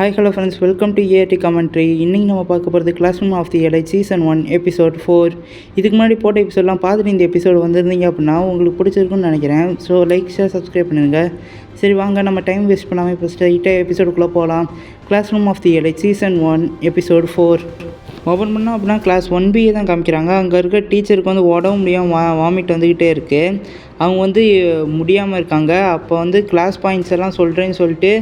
Hi hello friends welcome to AD commentary இன்றைக்கி நம்ம பார்க்க போகிறது கிளாஸ் ரூம் ஆஃப் தி எலை சீசன் ஒன் எபிசோட் ஃபோர் இதுக்கு முன்னாடி போட்ட எபிசோட்லாம் பார்த்துட்டு இந்த எபிசோடு வந்திருந்தீங்க அப்படின்னா உங்களுக்கு பிடிச்சிருக்குன்னு நினைக்கிறேன். ஸோ லைக் ஷேர் சப்ஸ்கிரைப் பண்ணுங்கள் சரி வாங்க. நம்ம டைம் வேஸ்ட் பண்ணாமல் இப்போ ஸ்ட்ரைட்டாக எபிசோடுக்குள்ளே போகலாம் class room of the Eli season one episode four open பண்ணோம் அப்படின்னா கிளாஸ் ஒன் பிஏ தான் காமிக்கிறாங்க. அங்கே இருக்க டீச்சருக்கு வந்து உடம்பு முடியாமல் வா வாமிட் வந்துக்கிட்டே இருக்குது அவங்க வந்து முடியாமல் இருக்காங்க. அப்போ வந்து கிளாஸ் பாயிண்ட்ஸ் எல்லாம் சொல்கிறேன்னு சொல்லிட்டு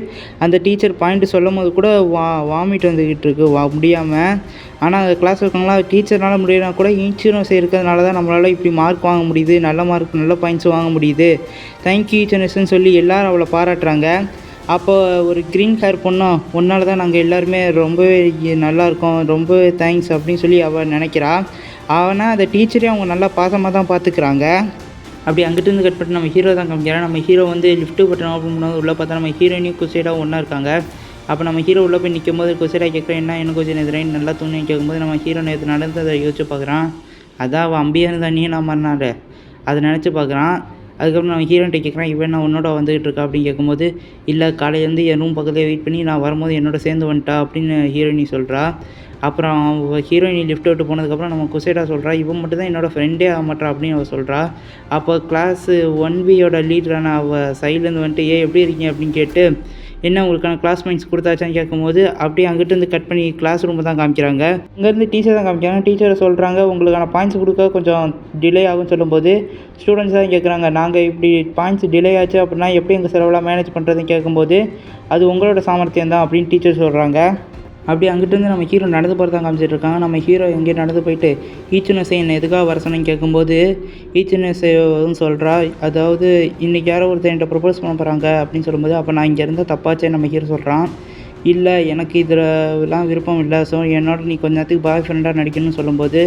அந்த டீச்சர் பாயிண்ட்டு சொல்லும் போது கூட வா வாமிட் வந்துக்கிட்டு இருக்கு. வா முடியாமல் ஆனால் அந்த கிளாஸ் இருக்கவங்களாம் டீச்சர்னால் முடியலனா கூட இன்சூரன்ஸ் இருக்கிறதுனால தான் நம்மளால் இப்படி மார்க் வாங்க முடியுது. நல்ல மார்க் நல்ல பாயிண்ட்ஸ் வாங்க முடியுது. தேங்க்யூ ஈச்சனஸ்ன்னு சொல்லி எல்லோரும் அவளை பாராட்டுறாங்க. அப்போது ஒரு க்ரீன் ஹேர் பொண்ணா உன்னால் தான் நாங்கள் எல்லாருமே ரொம்பவே நல்லாயிருக்கோம் ரொம்ப தேங்க்ஸ் அப்படின்னு சொல்லி அவள் நினைக்கிறா. அவனால் அந்த டீச்சரே அவங்க நல்லா பாசமாக தான் பார்த்துக்கிறாங்க அப்படி அங்கிட்டிருந்து கட் பண்ணி நம்ம ஹீரோ தான் காமிக்கிறோம் நம்ம ஹீரோ வந்து லிஃப்ட்டு பட்டன் ஓப்பன் பண்ணும்போது உள்ளே பார்த்தா நம்ம ஹீரோயினியும் குசைடாக ஒன்றா இருக்காங்க. அப்போ நம்ம ஹீரோ உள்ளே போய் நிற்கும் போது குசைடாக கேட்குறேன் என்ன எனக்கு கொஞ்சம் எதிராக நல்லா தூணி கேட்கும்போது நம்ம ஹீரோ நேற்று நடந்ததை யோசிச்சு பார்க்குறான். அதான் அவள் அம்பியானு இருந்தா நீ நான் மறுநாள். அதை நினச்சி பார்க்குறான். அதுக்கப்புறம் நான் ஹீரோன்ட்ட கேட்குறேன் இவன் நான் உன்னோட வந்துகிட்டு இருக்கா அப்படின்னு கேட்கும்போது இல்லை காலையிலேருந்து என் ரூம் பக்கத்துலேயே வெயிட் பண்ணி நான் வரும்போது என்னோட சேர்ந்து வந்துட்டா அப்படின்னு ஹீரோயினி சொல்கிறா அப்புறம் ஹீரோயினி லிஃப்ட் விட்டு போனதுக்கப்புறம் நம்ம குசைடா சொல்கிறா இவன் மட்டும் தான் என்னோடய ஃப்ரெண்டே ஆகமாட்டா அப்படின்னு அவள் சொல்கிறா அப்போ கிளாஸு ஒன் பியோட லீடரான அவள் சைட்லேருந்து வந்துட்டு ஏ எப்படி இருக்கீங்க? அப்படின்னு கேட்டு என்ன உங்களுக்கான கிளாஸ் மைண்ட்ஸ் கொடுத்தாச்சான்னு கேட்கும்போது அப்படியே அங்கிட்டு கட் பண்ணி கிளாஸ் ரூமை தான் காமிக்கிறாங்க. இங்கேருந்து டீச்சர் தான் காமிக்கிறாங்க. டீச்சரை சொல்கிறாங்க உங்களுக்கான பாயிண்ட்ஸ் கொடுக்க கொஞ்சம் டிலே ஆகும்னு சொல்லும்போது ஸ்டூடெண்ட்ஸ் தான் கேட்குறாங்க நாங்கள் இப்படி பாயிண்ட்ஸ் டிலே ஆச்சு அப்படின்னா எப்படி எங்கள் செலவெல்லாம் மேனேஜ் பண்ணுறதுன்னு கேட்கும்போது அது உங்களோட சாமர்த்தியம் தான் அப்படின்னு டீச்சர் சொல்கிறாங்க அப்படியே அங்கிட்டிருந்து நம்ம ஹீரோ நடந்து போகிறதா காமிச்சிட்டு இருக்காங்க. நம்ம ஹீரோ எங்கேயோ நடந்து போயிட்டு ஈச்சுனசை என்னை எதுக்காக வர சொன்னேன்னு கேட்கும்போது ஈச்சுனசை சொல்கிறா அதாவது இன்றைக்கி யாரோ ஒருத்தர் என்கிட்ட ப்ரப்போஸ் பண்ண போகிறாங்க அப்படின்னு சொல்லும்போது அப்போ நான் இங்கே இருந்தால் தப்பாச்சே நம்ம ஹீரோ சொல்கிறான் இல்லை எனக்கு இதெல்லாம் விருப்பம் இல்லை. ஸோ என்னோட நீ கொஞ்ச நேரத்துக்கு பாய் ஃப்ரெண்டாக நடிக்கணும்னு சொல்லும்போது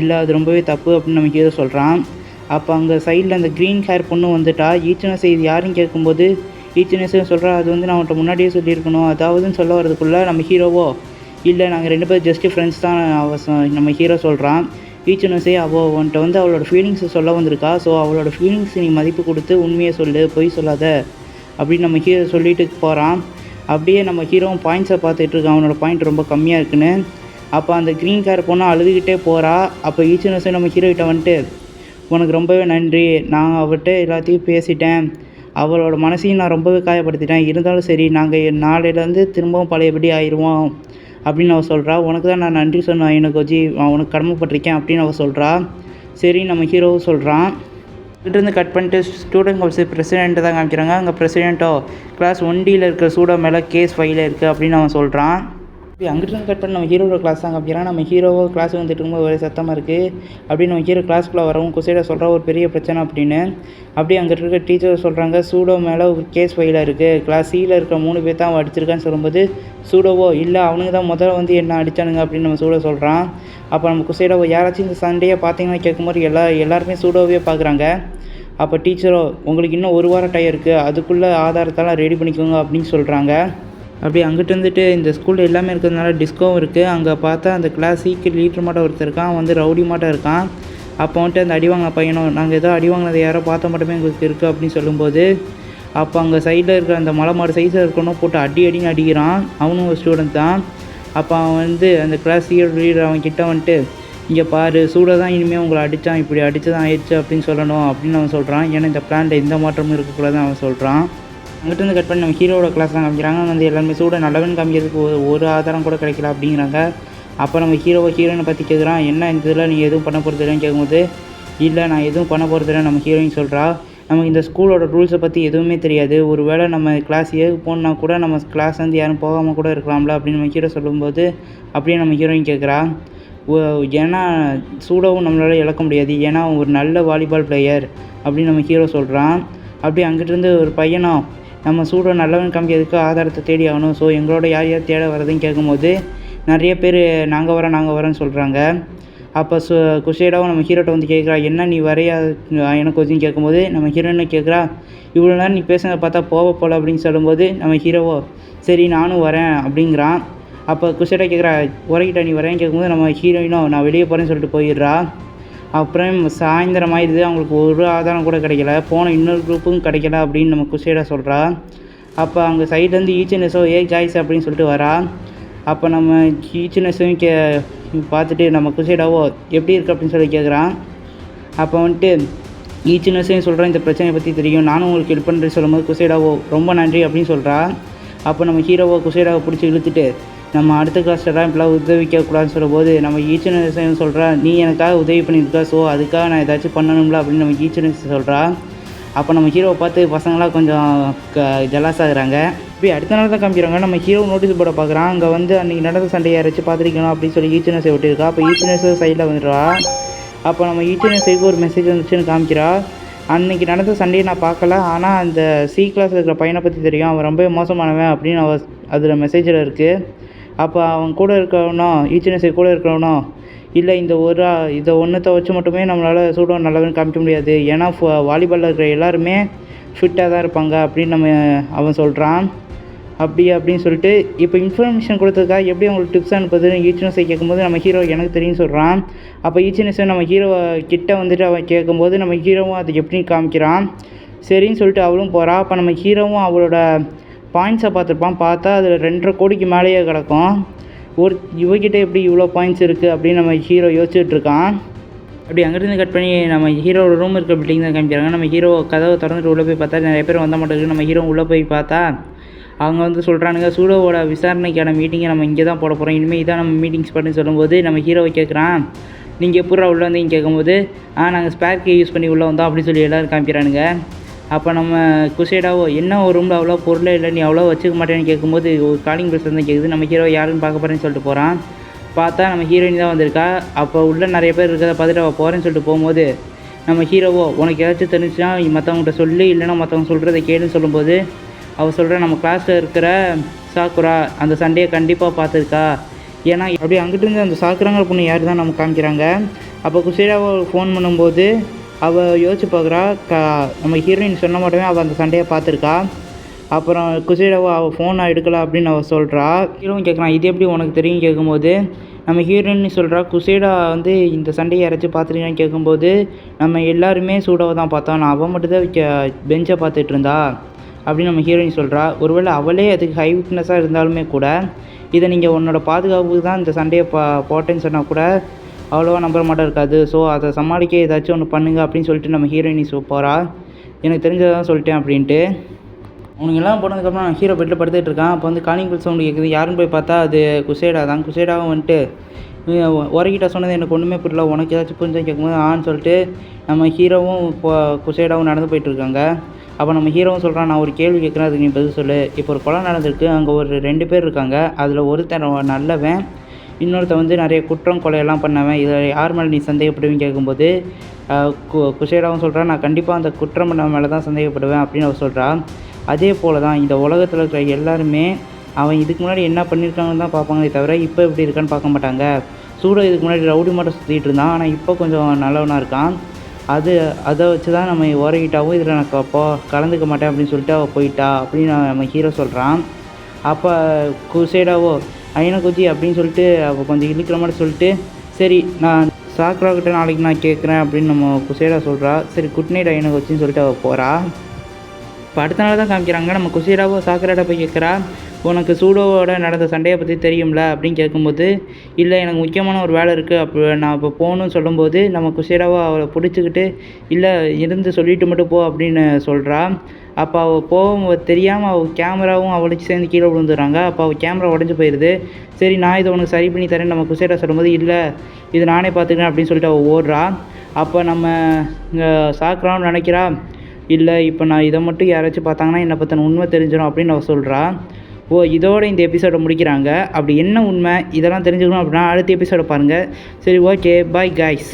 இல்லை அது ரொம்பவே தப்பு அப்படின்னு நம்ம ஹீரோ சொல்கிறான் அப்போ அங்கே சைடில் அந்த க்ரீன் ஹேர் பொண்ணு வந்துட்டா ஈச்சுனசை இது யாருன்னு கேட்கும்போது ஈச்சுனஸும் சொல்கிறா அது வந்து நான் அவன்கிட்ட முன்னாடியே சொல்லியிருக்கணும். அதாவதுன்னு சொல்ல வரதுக்குள்ளே நம்ம ஹீரோவோ இல்லை நாங்கள் ரெண்டு பேரும் ஜஸ்ட்டு ஃப்ரெண்ட்ஸ் தான் அவ நம்ம ஹீரோ சொல்கிறான் ஈச்சுனஸே அவள் உன்ட்ட வந்து அவளோட ஃபீலிங்ஸை சொல்ல வந்திருக்கா. ஸோ அவளோட ஃபீலிங்ஸ் நீ மதிப்பு கொடுத்து உண்மையை சொல்லு பொய் சொல்லாத. அப்படின்னு நம்ம ஹீரோ சொல்லிட்டு போகிறான் அப்படியே நம்ம ஹீரோவும் பாயிண்ட்ஸை பார்த்துட்டு இருக்கான். அவனோட பாயிண்ட் ரொம்ப கம்மியாக இருக்குன்னு. அப்போ அந்த க்ரீன் கார் பொண்ணு அழுதுகிட்டே போகிறா அப்போ ஈச்சுனஸை நம்ம ஹீரோகிட்ட வந்துட்டு உனக்கு ரொம்பவே நன்றி. நான் அவர்கிட்ட எல்லாத்தையும் பேசிட்டேன். அவளோட மனசையும் நான் ரொம்பவே காயப்படுத்திட்டேன். இருந்தாலும் சரி நாங்கள் நாளையிலேருந்து திரும்பவும் பழையபடி ஆயிடுவோம் அப்படின்னு அவள் சொல்கிறா உனக்கு தான் நான் நன்றி சொன்னேன் எனக்கு வச்சு உனக்கு கடமைப்பட்டிருக்கேன் அப்படின்னு அவள் சொல்கிறா சரி நம்ம ஹீரோவும் சொல்கிறான் இருந்து கட் பண்ணிட்டு ஸ்டூடெண்ட் கவுன்சில் பிரசிடெண்ட்டை தான் காமிக்கிறாங்க. அங்கே பிரசிடெண்ட்டோ கிளாஸ் ஒன் டியில் இருக்கிற சூடோ மேலே கேஸ் ஃபைலில் இருக்குது அப்படின்னு அவன் சொல்கிறான் அப்படி அங்கிட்டு கட் பண்ணி நம்ம ஹீரோட கிளாஸ் தான் அப்படின்னா நம்ம ஹீரோவோ கிளாஸ் வந்துட்டு இருக்கும்போது ஒரே சத்தமாக இருக்குது அப்படின்னு நம்ம ஹீரோ கிளாஸ்க்குள்ளே வரவும் குசைடா சொல்கிற ஒரு பெரிய பிரச்சனை அப்படின்னு. அப்படியே அங்கிட்டு இருக்க டீச்சர் சொல்கிறாங்க சூடோ மேலே ஒரு கேஸ் ஃபைலாக இருக்குது கிளாஸ் சியில் இருக்கிற மூணு பேர் தான் அவன் அடிச்சிருக்கான்னு சொல்லும்போது சூடோவோ இல்லை அவனுங்க தான் முதல்ல வந்து என்ன அடித்தானுங்க அப்படின்னு நம்ம சூடோ சொல்கிறான் அப்போ நம்ம குசைடாவோ யாராச்சும் இந்த சண்டையை பார்த்தீங்கன்னா கேட்கும்போது எல்லா எல்லாருமே சூடோவே பார்க்குறாங்க. அப்போ டீச்சரோ உங்களுக்கு இன்னும் ஒரு வாரம் டயர் இருக்குது அதுக்குள்ளே ஆதாரத்தெல்லாம் ரெடி பண்ணிக்கோங்க அப்படின்னு சொல்கிறாங்க அப்படி அங்கிட்டு வந்துட்டு இந்த ஸ்கூலில் எல்லாமே இருக்கிறதுனால டிஸ்கோவும் இருக்குது அங்கே பார்த்தா அந்த கிளாஸ் சீக்கிரம் லீட்ரு மாட்டம் ஒருத்தர் இருக்கான் அவன் வந்து ரவுடி மாட்டம் இருக்கான். அப்போ வந்துட்டு அந்த அடிவாங்க பையனும் நாங்கள் ஏதோ அடி வாங்கினதை யாரோ பார்த்த மட்டுமே எங்களுக்கு இருக்குது அப்படின்னு சொல்லும்போது அப்போ அங்கே சைடில் இருக்கிற அந்த மலை மாடு சைஸில் இருக்கணும் போட்டு அடி அடின்னு அடிக்கிறான். அவனும் ஒரு ஸ்டூடெண்ட் தான். அப்போ அவன் வந்து அந்த கிளாஸ் லீடர் அவன் கிட்ட வந்துட்டு இங்கே பாரு சூடாக தான் இனிமேல் உங்களை அடித்தான் இப்படி அடித்து தான் ஆயிடுச்சு அப்படின்னு சொல்லணும் அப்படின்னு அவன் சொல்கிறான் ஏன்னா இந்த பிளான்ல எந்த மாற்றமும் இருக்கக்கூடாதுன்னு அவன் சொல்கிறான் அங்கிட்டருந்து கட் பண்ணி நம்ம ஹீரோட கிளாஸ் தான் காமிக்கிறாங்க. அங்கே வந்து எல்லாருமே சூட நல்லவன் காமிக்கிறதுக்கு ஒரு ஒரு ஆதாரம் கூட கிடைக்கல அப்படிங்கிறாங்க. அப்போ நம்ம ஹீரோவை ஹீரோயினை பற்றி கேட்குறான் என்ன இந்த இதில் நீ எதுவும் பண்ண போகிறதில்லன்னு கேட்கும்போது இல்லை நான் எதுவும் பண்ண போகிறது நம்ம ஹீரோயின் சொல்கிறா நமக்கு இந்த ஸ்கூலோட ரூல்ஸை பற்றி எதுவுமே தெரியாது. ஒரு வேளை நம்ம கிளாஸ் ஏது போனால் கூட நம்ம கிளாஸ் வந்து யாரும் போகாமல் கூட இருக்கலாம்ல அப்படின்னு நம்ம ஹீரோ சொல்லும்போது அப்படியே நம்ம ஹீரோயின் கேட்குறா ஓ- ஏன்னா சூடவும் நம்மளால் இழக்க முடியாது. ஏன்னா ஒரு நல்ல வாலிபால் பிளேயர் அப்படின்னு நம்ம ஹீரோ சொல்கிறான் அப்படியே அங்கிட்டிருந்து ஒரு பையனும் நம்ம சூடோ நல்லவன் காமிக்கிறதுக்கு ஆதாரத்தை தேடி ஆகணும்? ஸோ எங்களோட யார் யார் தேட வரதுன்னு கேட்கும்போது நிறைய பேர் நாங்கள் வரோம் நாங்கள் வரோன்னு சொல்கிறாங்க அப்போ சு குஷேடாவும் நம்ம ஹீரோட்ட வந்து கேட்குறா என்ன நீ வரையா? எனக்கு வச்சுன்னு கேட்கும்போது நம்ம ஹீரோன்னு கேட்குறா இவ்வளோ நேரம் நீ பேசுனதை பார்த்தா போக போல அப்படின்னு சொல்லும்போது நம்ம ஹீரோவோ சரி நானும் வரேன் அப்படிங்கிறான். அப்போ குஷேடா கேட்குறா உரைக்கிட்ட நீ வரேன்னு கேட்கும்போது நம்ம ஹீரோயினோ நான் வெளியே போகிறேன்னு சொல்லிட்டு போயிடுறா. அப்புறம் சாயந்தரம் ஆயிடுது அவங்களுக்கு ஒரு ஆதாரம் கூட கிடைக்கல. போன இன்னொரு குரூப்பும் கிடைக்கல அப்படின்னு நம்ம குஷேடா சொல்கிறா அப்போ அங்கே சைட்லேருந்து ஈச்சனஸோ ஏ ஜாய்ஸ் அப்படின்னு சொல்லிட்டு வரா. அப்போ நம்ம ஈச்சனஸும் கே பார்த்துட்டு நம்ம குசைடாவோ எப்படி இருக்குது அப்படின்னு சொல்லி கேட்குறான் அப்போ வந்துட்டு ஈச்சனஸையும் சொல்கிறேன் இந்த பிரச்சனையை பற்றி தெரியும். நானும் உங்களுக்கு ஹெல்ப் பண்ணுறேன் சொல்லும்போது குசைடாவோ ரொம்ப நன்றி அப்படின்னு சொல்கிறா அப்போ நம்ம ஹீரோவோ குசேடாவை பிடிச்சி இழுத்துட்டு நம்ம அடுத்த கிளாஸ்லாம் இப்படிலாம் உதவிக்கக்கூடாதுன்னு சொல்லும்போது நம்ம ஈச்சனஸையும் சொல்கிறா நீ எனக்காக உதவி பண்ணியிருக்கா ஸோ அதுக்காக நான் ஏதாச்சும் பண்ணணும்ல அப்படின்னு நம்ம ஈச்சனஸ் சொல்கிறா அப்போ நம்ம ஹீரோவை பார்த்து பசங்களாம் கொஞ்சம் க ஜலாஸ் ஆகுறாங்க. இப்படி அடுத்த நாள் தான் காமிக்கிறாங்க நம்ம ஹீரோ நோட்டீஸ் போர்டை பார்க்குறான் அங்கே வந்து அன்றைக்கி நடந்த சண்டையை யாராச்சும் பார்த்துருக்கணும் அப்படின்னு சொல்லி ஈச்சனஸை விட்டுருக்கா அப்போ ஈச்சனஸ் சைடில் வந்துடுறா. அப்போ நம்ம ஈச்சனஸுக்கு ஒரு மெசேஜ் வந்துச்சுன்னு காமிக்கிறா. அன்றைக்கி நடந்த சண்டையை நான் பார்க்கல ஆனால் அந்த சி கிளாஸ் இருக்கிற பையனை பற்றி தெரியும். அவன் ரொம்ப மோசமானவன் அப்படின்னு அவ அதில் மெசேஜில் இருக்குது அப்போ அவன் கூட இருக்கவனோ ஈச்சனஸை கூட இருக்கவனோ இல்லை இந்த ஒரு இதை ஒன்றத்தை வச்சு மட்டுமே நம்மளால் சூடம் நல்லதுன்னு காமிக்க முடியாது. ஏன்னா வாலிபாலில் இருக்கிற எல்லாருமே ஃபிட்டாக தான் இருப்பாங்க அப்படின்னு நம்ம அவன் சொல்கிறான் அப்படி அப்படின்னு சொல்லிட்டு இப்போ இன்ஃபர்மேஷன் கொடுத்ததுக்காக எப்படி அவங்களுக்கு டிப்ஸ் அனுப்புதுன்னு ஈச்சனஸை கேட்கும்போது நம்ம ஹீரோ எனக்கு தெரியும் சொல்கிறான் அப்போ ஈச்சனஸை நம்ம ஹீரோவை கிட்ட வந்துட்டு அவன் கேட்கும்போது நம்ம ஹீரோவும் அது எப்படின்னு காமிக்கிறான். சரின்னு சொல்லிட்டு அவளும் போகிறான் அப்போ நம்ம ஹீரோவும் அவளோட பாயிண்ட்ஸை பார்த்துருப்பான். பார்த்தா அதில் ரெண்டரை கோடிக்கு மேலேயே கிடக்கும். ஒரு இவகிட்ட எப்படி இவ்வளோ பாயிண்ட்ஸ் இருக்குது அப்படின்னு நம்ம ஹீரோ யோசிச்சுட்ருக்கான் அப்படி அங்கேருந்து கட் பண்ணி நம்ம ஹீரோட ரூம் இருக்க பில்டிங் தான் காமிக்கிறாங்க. நம்ம ஹீரோ கதவை திறந்துட்டு உள்ளே போய் பார்த்தா நிறைய பேர் வந்த மாட்டேங்குது. நம்ம ஹீரோ உள்ளே போய் பார்த்தா அவங்க வந்து சொல்கிறானுங்க சூடோவோட விசாரணைக்கான மீட்டிங்கை நம்ம இங்கே தான் போட போகிறோம் இனிமேல் இதான் நம்ம மீட்டிங்ஸ் பண்ணி சொல்லும்போது நம்ம ஹீரோவை கேட்குறான் நீங்கள் எப்படா உள்ளே வந்தீங்க கேட்கும்போது ஆ நாங்கள் ஸ்பேர் யூஸ் பண்ணி உள்ளே வந்தோம் அப்படின்னு சொல்லி எல்லோரும் காமிக்கிறானுங்க. அப்போ நம்ம குசேடாவோ என்ன ஒரு ரூமில் அவ்வளோ பொருளே இல்லை நீ அவ்வளோ வச்சுக்க மாட்டேன்னு கேட்கும்போது ஒரு காலிங் பெல்ஸ் வந்து கேட்குது. நம்ம ஹீரோ யாருன்னு பார்க்க போகிறேன்னு சொல்லிட்டு போகிறான் பார்த்தா நம்ம ஹீரோயின் தான் வந்திருக்கா. அப்போ உள்ளே நிறைய பேர் இருக்கிறத பார்த்துட்டு அவள் போகிறேன்னு சொல்லிட்டு போகும்போது நம்ம ஹீரோவோ உனக்கு ஏதாச்சும் தெரிஞ்சுன்னா மற்றவங்கள்ட்ட சொல்லி இல்லைன்னா மற்றவங்க சொல்கிறத கேளுன்னு சொல்லும்போது அவள் சொல்கிறா நம்ம கிளாஸில் இருக்கிற சாக்குரா அந்த சண்டையை கண்டிப்பாக பார்த்துருக்கா. ஏன்னா அப்படி அங்கிட்டிருந்து அந்த சாக்குறாங்கிற பொண்ணு யார் தான் நம்ம காமிக்கிறாங்க. அப்போ குசேடாவை ஃபோன் பண்ணும்போது அவள் யோசிச்சு பார்க்குறா க நம்ம ஹீரோயின் சொன்ன மட்டுமே அவள் அந்த சண்டையை பார்த்துருக்கா. அப்புறம் குசேடாவை அவள் ஃபோனை எடுக்கல அப்படின்னு அவள் சொல்கிறா ஹீரோவும் கேட்குறான் இது எப்படி உனக்கு தெரியும்? கேட்கும்போது நம்ம ஹீரோயின் சொல்கிறா குசேடா வந்து இந்த சண்டையை யாராச்சும் பார்த்துருக்கான்னு கேட்கும்போது நம்ம எல்லாருமே சூடாவை தான் பார்த்தோம். நான் அவள் மட்டும்தான் கே பெஞ்சை பார்த்துட்டு இருந்தா. அப்படின்னு நம்ம ஹீரோயின் சொல்கிறா ஒருவேளை அவளே அதுக்கு ஹை விட்னஸாக இருந்தாலுமே கூட இதை நீங்கள் உன்னோட பாதுகாப்புக்கு தான் இந்த சண்டையை பா போட்டேன்னு சொன்னால் கூட அவ்வளோவா நம்புற மாட்டோம் இருக்காது. ஸோ அதை சமாளிக்க ஏதாச்சும் ஒன்று பண்ணுங்க அப்படின்னு சொல்லிட்டு நம்ம ஹீரோயினி ஸோ போகிறா எனக்கு தெரிஞ்சதை தான் சொல்லிட்டேன் அப்படின்ட்டு. அவனுக்கு எல்லாம் போனதுக்கப்புறம் ஹீரோ பெட்டில் படுத்துட்டு இருக்கான். அப்போ வந்து காலிங் பில் சவுண்டு கேட்குது யாருன்னு போய் பார்த்தா அது குசேடா தான். குசேடாவும் வந்துட்டு உரகிட்ட சொன்னது எனக்கு ஒன்றுமே புரியல. உனக்கு ஏதாச்சும் புரிஞ்சா கேட்கும்போது ஆன்னு சொல்லிட்டு நம்ம ஹீரோவும் இப்போ குசேடாவும் நடந்து போயிட்டுருக்காங்க அப்போ நம்ம ஹீரோவும் சொல்கிறான் நான் ஒரு கேள்வி கேட்குறேன் அதுக்கு நீ பதில் சொல்லு. இப்போ ஒரு கொலை நடந்திருக்கு. அங்கே ஒரு ரெண்டு பேர் இருக்காங்க. அதில் ஒருத்தன் நல்லவன் இன்னொருத்தன் வந்து நிறைய குற்றம் கொலையெல்லாம் பண்ணவன் இதில் யார் மேலே நீ சந்தேகப்படுவீன்னு கேட்கும்போது கு குசேடாவும் சொல்கிறான் நான் கண்டிப்பாக அந்த குற்றம் பண்ணவன் மேலே தான் சந்தேகப்படுவேன் அப்படின்னு அவள் சொல்கிறான் அதே போல் தான் இந்த உலகத்தில் இருக்கிற எல்லாருமே அவன் இதுக்கு முன்னாடி என்ன பண்ணியிருக்காங்கன்னு தான் பார்ப்பாங்களே தவிர இப்போ எப்படி இருக்கான்னு பார்க்க மாட்டாங்க. சூட இதுக்கு முன்னாடி ரவுடி மட்டும் சுற்றிட்டு இருந்தான் ஆனால் இப்போ கொஞ்சம் நல்லவனாக இருக்கான். அது அதை வச்சு தான் நம்ம உரகிட்டாவும் இதில் நான் அப்போ கலந்துக்க மாட்டேன் அப்படின்னு சொல்லிட்டு அவள் போயிட்டா அப்படின்னு நம்ம ஹீரோ சொல்கிறான் அப்போ குசேடாவோ ஐயனை குஜி அப்படின்னு சொல்லிட்டு அவள் கொஞ்சம் இழுக்கிற மாதிரி சொல்லிட்டு சரி நான் சாக்ரா கிட்ட நாளைக்கு நான் கேட்குறேன் அப்படின்னு நம்ம குசேடா சொல்கிறா சரி குட் நைட் ஐயனை குச்சின்னு சொல்லிட்டு அவள் போகிறா இப்போ அடுத்த நாள் தான் காமிக்கிறாங்க. நம்ம குசேடாவோ சாக்கராட்ட போய் கேட்குறா உனக்கு சூடோவோட நடந்த சண்டையை பற்றி தெரியும்ல அப்படின்னு கேட்கும்போது இல்லை எனக்கு முக்கியமான ஒரு வேலை இருக்குது அப்போ நான் இப்போ போகணும்னு சொல்லும்போது நம்ம குசேடாவோ அவளை பிடிச்சிக்கிட்டு இல்லை இருந்து சொல்லிட்டு மட்டும் போ அப்படின்னு சொல்கிறா அப்போ அவள் போகும் தெரியாமல் அவள் கேமராவும் அவளுக்கு சேர்ந்து கீழே விழுந்துடுறாங்க. அப்போ அவள் கேமரா உடஞ்சி போயிடுது சரி நான் இதை உனக்கு சரி பண்ணி தரேன் நம்ம குசேடா சொல்லும்போது இல்லை இது நானே பார்த்துக்கிறேன் அப்படின்னு சொல்லிட்டு அவள் ஓடுறா. அப்போ நம்ம இங்கே சாக்குறான்னு நினைக்கிறா. இல்லை இப்போ நான் இதை மட்டும் யாராச்சும் பார்த்தாங்கன்னா என்னை பற்றின உண்மை தெரிஞ்சிடும் அப்படின்னு அவள் சொல்கிறா ஓ இதோட இந்த எபிசோடை முடிக்கிறாங்க. அப்படி என்ன உண்மை? இதெல்லாம் தெரிஞ்சுக்கணும் அப்படின்னா அடுத்த எபிசோடை பாருங்கள் சரி ஓகே பாய் காய்ஸ்